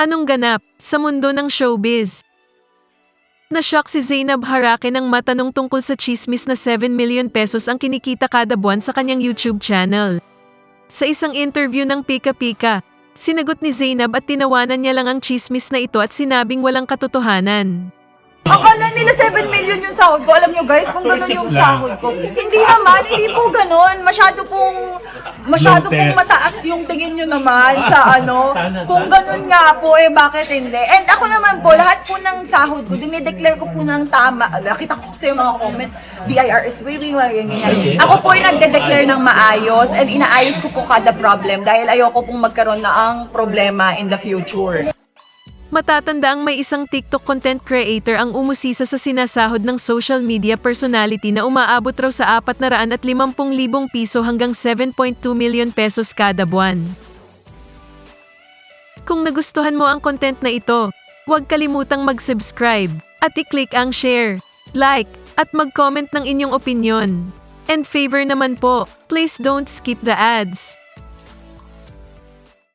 Anong ganap sa mundo ng showbiz? Nashock si Zainab Harake nang matanong tungkol sa chismis na 7 million pesos ang kinikita kada buwan sa kanyang YouTube channel. Sa isang interview ng Pika Pika, sinagot ni Zainab at tinawanan niya lang ang chismis na ito at sinabing walang katotohanan. Akala nila 7 million yung sahod ko. Alam nyo guys, kung ganun yung sahod ko. Hindi naman, hindi po ganun. Masyado pong, masyado pong mataas yung tingin nyo naman sa ano. Kung ganun nga po, eh bakit hindi? And ako naman po, lahat po ng sahod ko, dinideclare ko po ng tama. Nakita ko sa mga comments, BIRS, waving, mga ganyan. Ako po ay nagde-declare ng maayos and inaayos ko po kada problem dahil ayoko pong magkaroon na ang problema in the future. Matatanda ang may isang TikTok content creator ang umusisa sa sinasahod ng social media personality na umaabot raw sa 450,000 piso hanggang 7.2 million pesos kada buwan. Kung nagustuhan mo ang content na ito, huwag kalimutang mag-subscribe at i-click ang share, like, at mag-comment ng inyong opinion. And favor naman po, please don't skip the ads.